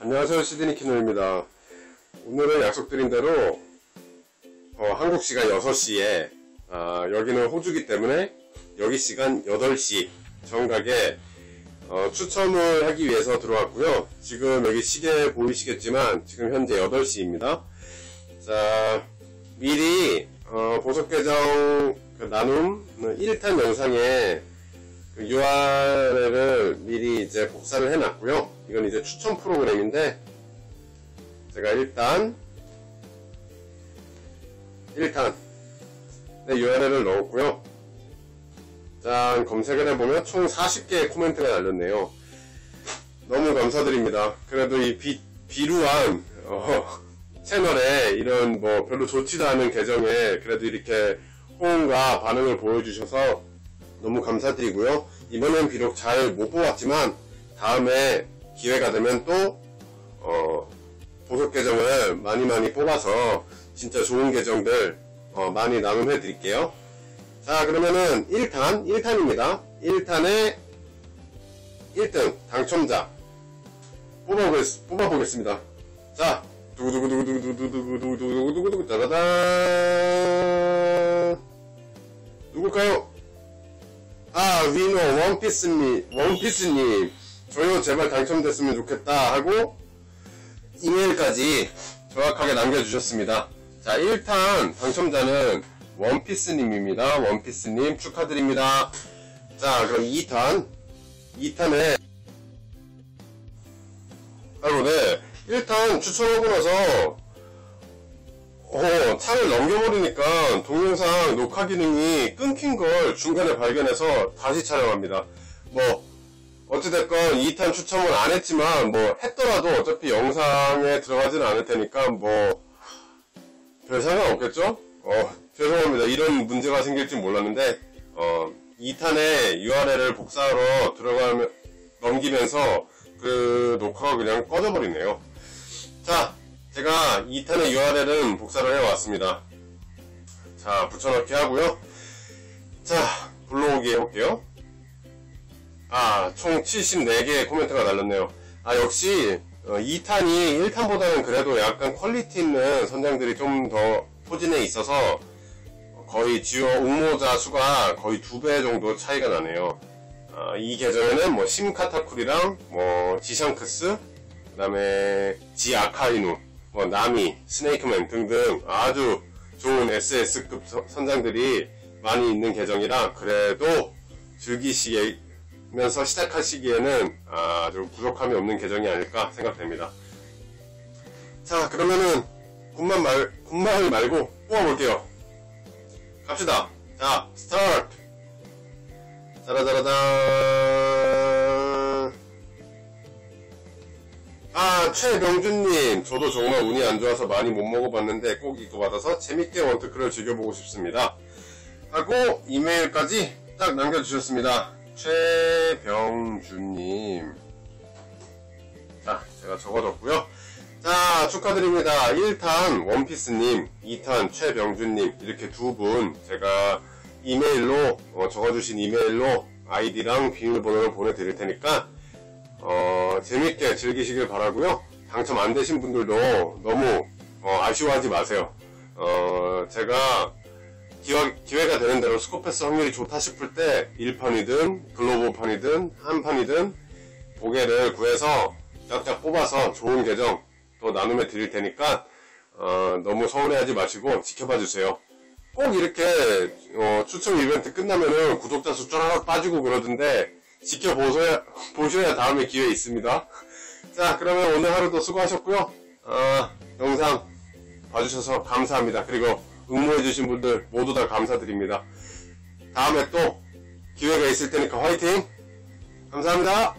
안녕하세요 시드니 키노입니다. 오늘은 약속드린 대로 어, 한국 시간 6시에 아, 여기는 호주기 때문에 여기 시간 8시 정각에 어, 추첨을 하기 위해서 들어왔고요. 지금 여기 시계 보이시겠지만 지금 현재 8시입니다. 자 미리 어, 보석 계정 그 나눔 1탄 영상에 그 URL을 미리 이제 복사를 해놨고요. 이건 이제 추천 프로그램인데 제가 일단 1탄 네, URL을 넣었고요. 짠 검색을 해보면 총 40개의 코멘트가 달렸네요. 너무 감사드립니다. 그래도 이 비, 비루한 어, 채널에 이런 뭐 별로 좋지도 않은 계정에 그래도 이렇게 호응과 반응을 보여주셔서 너무 감사드리고요. 이번엔 비록 잘 못 뽑았지만 다음에 기회가 되면 또 어, 보석 계정을 많이 많이 뽑아서 진짜 좋은 계정들 어, 많이 나눔해 드릴게요. 자 그러면은 1탄 1탄입니다. 1탄의 1등 당첨자 뽑아보겠, 뽑아보겠 습니다. 자 두구두구두구두구두구두구두구두구두구 따다단 누굴까요? 아 위너 원피스님 원피스님 저요 제발 당첨됐으면 좋겠다 하고 이메일까지 정확하게 남겨주셨습니다. 자 1탄 당첨자는 원피스님입니다. 원피스님 축하드립니다. 자 그럼 2탄 2탄에 아이고 네 1탄 추천하고 나서 어, 창을 넘겨버리니까 동영상 녹화 기능이 끊긴 걸 중간에 발견해서 다시 촬영합니다. 뭐, 어찌됐건 2탄 추첨을 안 했지만, 뭐, 했더라도 어차피 영상에 들어가지는 않을 테니까, 뭐, 별 상관 없겠죠? 어, 죄송합니다. 이런 문제가 생길지 몰랐는데, 어, 2탄에 URL을 복사하러 들어가면, 넘기면서 그 녹화가 그냥 꺼져버리네요. 자, 제가 2탄의 URL은 복사를 해왔습니다. 자, 붙여넣기 하고요. 자, 불러오기 해볼게요. 아, 총 74개의 코멘트가 달렸네요. 아, 역시 2탄이 1탄보다는 그래도 약간 퀄리티 있는 선장들이 좀 더 포진해 있어서 거의 지오 옥모자 수가 거의 두 배 정도 차이가 나네요. 아, 이 계정에는 뭐 심카타쿨이랑 뭐 지샹크스, 그 다음에 지아카이누, 뭐 나미, 스네이크맨 등등 아주 좋은 SS급 선장들이 많이 있는 계정이라 그래도 즐기시 면서 시작하시기에는 아주 부족함이 없는 계정이 아닐까 생각됩니다. 자 그러면은 군만 말 군말 말고 뽑아볼게요. 갑시다. 자 스타트. 짜라짜라짠. 아, 최병준님, 저도 정말 운이 안 좋아서 많이 못 먹어봤는데 꼭 이거 받아서 재밌게 원투크를 즐겨보고 싶습니다. 하고 이메일까지 딱 남겨주셨습니다. 최병준님. 자, 제가 적어뒀고요. 자, 축하드립니다. 1탄 원피스님, 2탄 최병준님, 이렇게 두 분 제가 이메일로, 어, 적어주신 이메일로 아이디랑 비밀번호를 보내드릴 테니까 어, 재밌게 즐기시길 바라고요 당첨 안 되신 분들도 너무 어, 아쉬워하지 마세요. 어, 제가 기회, 기회 가 되는 대로 스코패스 확률이 좋다 싶을 때 1판이든 글로벌판이든 한판이든 고개를 구해서 쫙쫙 뽑아서 좋은 계정 또 나눔해 드릴 테니까 어, 너무 서운해하지 마시고 지켜봐 주세요. 꼭 이렇게 어, 추첨 이벤트 끝나면은 구독자 수 쫙 빠지고 그러던데 지켜보셔야 보셔야 다음에 기회 있습니다. 자 그러면 오늘 하루도 수고하셨고요. 어, 영상 봐주셔서 감사합니다. 그리고 응모해주신 분들 모두 다 감사드립니다. 다음에 또 기회가 있을 테니까 화이팅! 감사합니다.